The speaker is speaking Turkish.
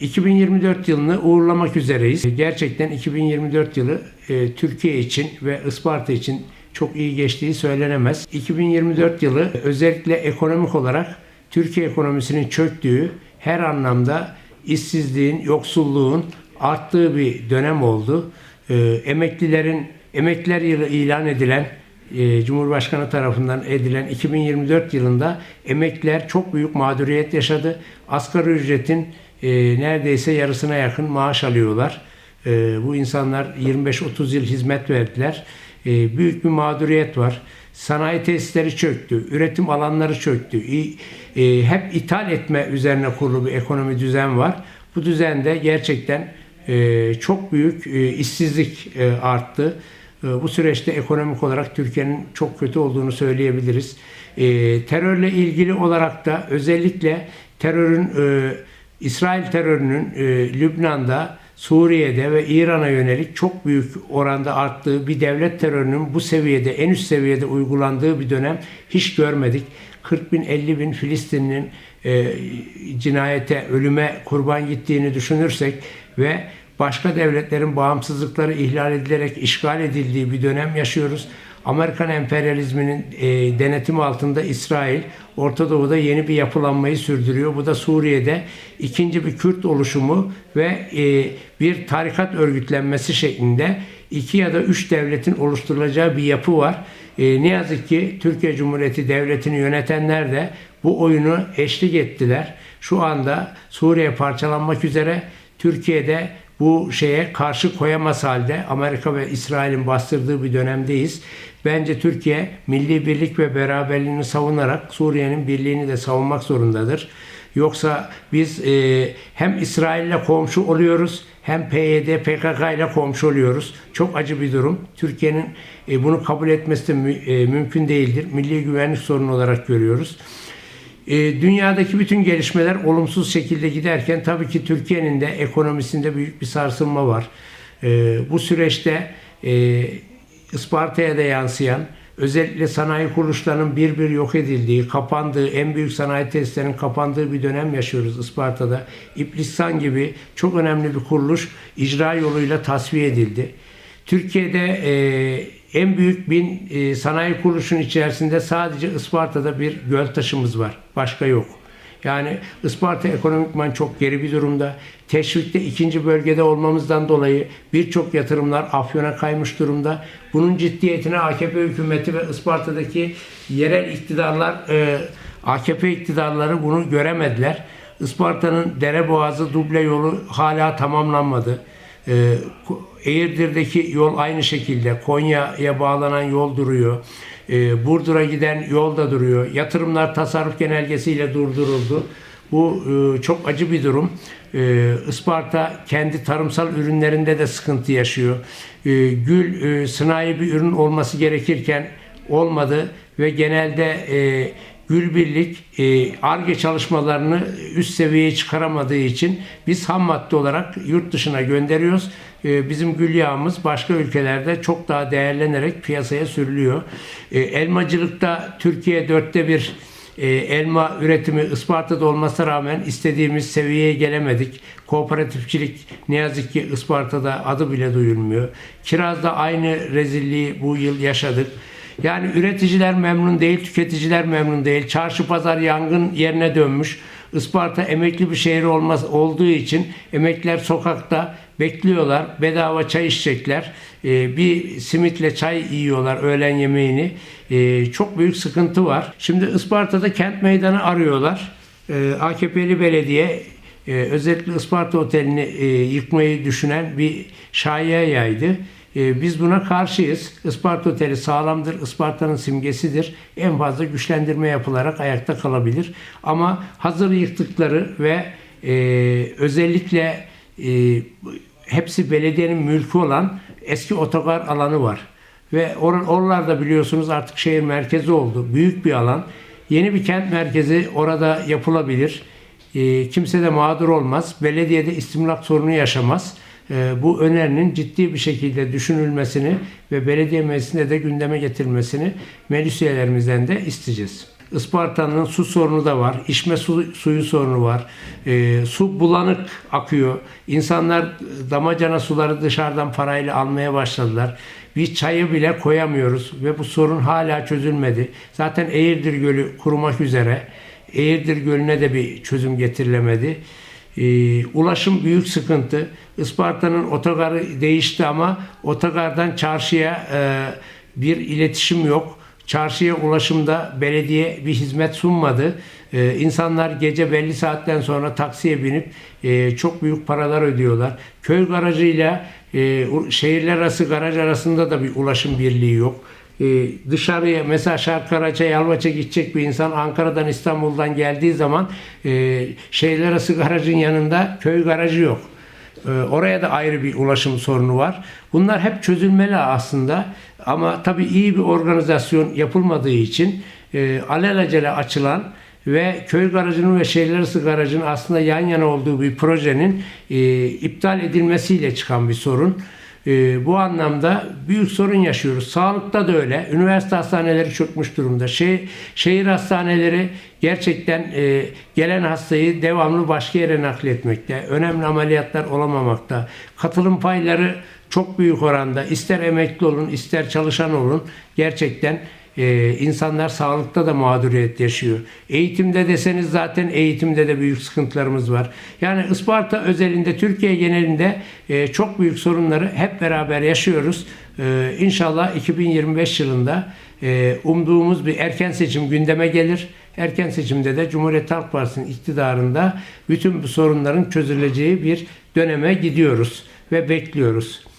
2024 yılını uğurlamak üzereyiz. Gerçekten 2024 yılı e, Türkiye için ve Isparta için çok iyi geçtiği söylenemez. 2024 yılı özellikle ekonomik olarak Türkiye ekonomisinin çöktüğü, her anlamda işsizliğin, yoksulluğun arttığı bir dönem oldu. E, emeklilerin emekliler yılı ilan edilen e, Cumhurbaşkanı tarafından edilen 2024 yılında emekliler çok büyük mağduriyet yaşadı. Asgari ücretin e, neredeyse yarısına yakın maaş alıyorlar. E, bu insanlar 25-30 yıl hizmet verdiler. E, büyük bir mağduriyet var. Sanayi tesisleri çöktü, üretim alanları çöktü. E, hep ithal etme üzerine kurulu bir ekonomi düzen var. Bu düzende gerçekten e, çok büyük e, işsizlik e, arttı. E, Bu süreçte ekonomik olarak Türkiye'nin çok kötü olduğunu söyleyebiliriz. E, terörle ilgili olarak da özellikle terörün e, İsrail terörünün e, Lübnan'da, Suriye'de ve İran'a yönelik çok büyük oranda arttığı bir devlet terörünün bu seviyede, en üst seviyede uygulandığı bir dönem hiç görmedik. 40 bin, 50 bin Filistinli'nin e, cinayete, ölüme kurban gittiğini düşünürsek ve başka devletlerin bağımsızlıkları ihlal edilerek işgal edildiği bir dönem yaşıyoruz. Amerikan emperyalizminin e, denetimi altında İsrail Orta Doğu'da yeni bir yapılanmayı sürdürüyor. Bu da Suriye'de ikinci bir Kürt oluşumu ve e, bir tarikat örgütlenmesi şeklinde iki ya da üç devletin oluşturulacağı bir yapı var. E, ne yazık ki Türkiye Cumhuriyeti Devleti'ni yönetenler de bu oyunu eşlik ettiler. Şu anda Suriye parçalanmak üzere Türkiye'de bu şeye karşı koyamaz halde Amerika ve İsrail'in bastırdığı bir dönemdeyiz. Bence Türkiye milli birlik ve beraberliğini savunarak Suriye'nin birliğini de savunmak zorundadır. Yoksa biz e, hem İsrail'le komşu oluyoruz hem PYD, PKK ile komşu oluyoruz. Çok acı bir durum. Türkiye'nin e, bunu kabul etmesi de mü- e, mümkün değildir. Milli güvenlik sorunu olarak görüyoruz. E, dünyadaki bütün gelişmeler olumsuz şekilde giderken tabii ki Türkiye'nin de ekonomisinde büyük bir sarsılma var. E, bu süreçte e, Isparta'ya da yansıyan özellikle sanayi kuruluşlarının bir bir yok edildiği, kapandığı, en büyük sanayi tesislerinin kapandığı bir dönem yaşıyoruz Isparta'da. İplistan gibi çok önemli bir kuruluş icra yoluyla tasfiye edildi. Türkiye'de e, en büyük bin e, sanayi kuruluşun içerisinde sadece Isparta'da bir göl taşımız var. Başka yok. Yani Isparta ekonomikman çok geri bir durumda. Teşvikte ikinci bölgede olmamızdan dolayı birçok yatırımlar Afyon'a kaymış durumda. Bunun ciddiyetine AKP hükümeti ve Isparta'daki yerel iktidarlar, e, AKP iktidarları bunu göremediler. Isparta'nın Dereboğazı duble yolu hala tamamlanmadı. Ko- Eğirdir'deki yol aynı şekilde. Konya'ya bağlanan yol duruyor. Ee, Burdur'a giden yol da duruyor. Yatırımlar tasarruf genelgesiyle durduruldu. Bu e, çok acı bir durum. Ee, Isparta kendi tarımsal ürünlerinde de sıkıntı yaşıyor. Gül e, sanayi bir ürün olması gerekirken olmadı ve genelde e, Gülbirlik e, ARGE çalışmalarını üst seviyeye çıkaramadığı için biz ham madde olarak yurt dışına gönderiyoruz. E, bizim gül yağımız başka ülkelerde çok daha değerlenerek piyasaya sürülüyor. E, elmacılıkta Türkiye dörtte bir e, elma üretimi Isparta'da olmasına rağmen istediğimiz seviyeye gelemedik. Kooperatifçilik ne yazık ki Isparta'da adı bile duyulmuyor. Kirazda aynı rezilliği bu yıl yaşadık. Yani üreticiler memnun değil, tüketiciler memnun değil. Çarşı pazar yangın yerine dönmüş. Isparta emekli bir şehir olmaz olduğu için emekliler sokakta bekliyorlar. Bedava çay içecekler. Ee, bir simitle çay yiyorlar öğlen yemeğini. Ee, çok büyük sıkıntı var. Şimdi Isparta'da kent meydanı arıyorlar. Ee, AKP'li belediye e, özellikle Isparta Oteli'ni e, yıkmayı düşünen bir şaiye yaydı. E, Biz buna karşıyız. Isparta Oteli sağlamdır, Isparta'nın simgesidir. En fazla güçlendirme yapılarak ayakta kalabilir. Ama hazır yıktıkları ve e, özellikle e, hepsi belediyenin mülkü olan eski otogar alanı var. Ve or- oralarda biliyorsunuz artık şehir merkezi oldu. Büyük bir alan. Yeni bir kent merkezi orada yapılabilir. E, kimse de mağdur olmaz. Belediyede istimlak sorunu yaşamaz. E, bu önerinin ciddi bir şekilde düşünülmesini ve belediye meclisinde de gündeme getirilmesini meclis üyelerimizden de isteyeceğiz. Isparta'nın su sorunu da var. içme su, suyu sorunu var. Ee, su bulanık akıyor. İnsanlar damacana suları dışarıdan parayla almaya başladılar. Bir çayı bile koyamıyoruz ve bu sorun hala çözülmedi. Zaten Eğirdir Gölü kurumak üzere. Eğirdir Gölü'ne de bir çözüm getirilemedi. Ee, ulaşım büyük sıkıntı. Isparta'nın otogarı değişti ama otogardan çarşıya e, bir iletişim yok. Çarşıya ulaşımda belediye bir hizmet sunmadı. Ee, insanlar gece belli saatten sonra taksiye binip e, çok büyük paralar ödüyorlar. Köy garajıyla e, şehirler arası garaj arasında da bir ulaşım birliği yok. Ee, dışarıya mesela Şarkaraça, Yalvaç'a gidecek bir insan Ankara'dan İstanbul'dan geldiği zaman e, şehirler arası garajın yanında köy garajı yok. Ee, Oraya da ayrı bir ulaşım sorunu var. Bunlar hep çözülmeli aslında. Ama tabii iyi bir organizasyon yapılmadığı için e, alelacele açılan ve köy garajının ve şehirler arası garajın aslında yan yana olduğu bir projenin e, iptal edilmesiyle çıkan bir sorun. E, bu anlamda büyük sorun yaşıyoruz. Sağlıkta da öyle. Üniversite hastaneleri çökmüş durumda. Şehir, şehir hastaneleri gerçekten e, gelen hastayı devamlı başka yere nakletmekte. Önemli ameliyatlar olamamakta. Katılım payları çok büyük oranda. İster emekli olun, ister çalışan olun. Gerçekten e, insanlar sağlıkta da mağduriyet yaşıyor. Eğitimde deseniz zaten eğitimde de büyük sıkıntılarımız var. Yani Isparta özelinde Türkiye genelinde e, çok büyük sorunları hep beraber yaşıyoruz. E, inşallah 2025 yılında e, umduğumuz bir erken seçim gündeme gelir. Erken seçimde de Cumhuriyet Halk Partisi'nin iktidarında bütün bu sorunların çözüleceği bir döneme gidiyoruz ve bekliyoruz.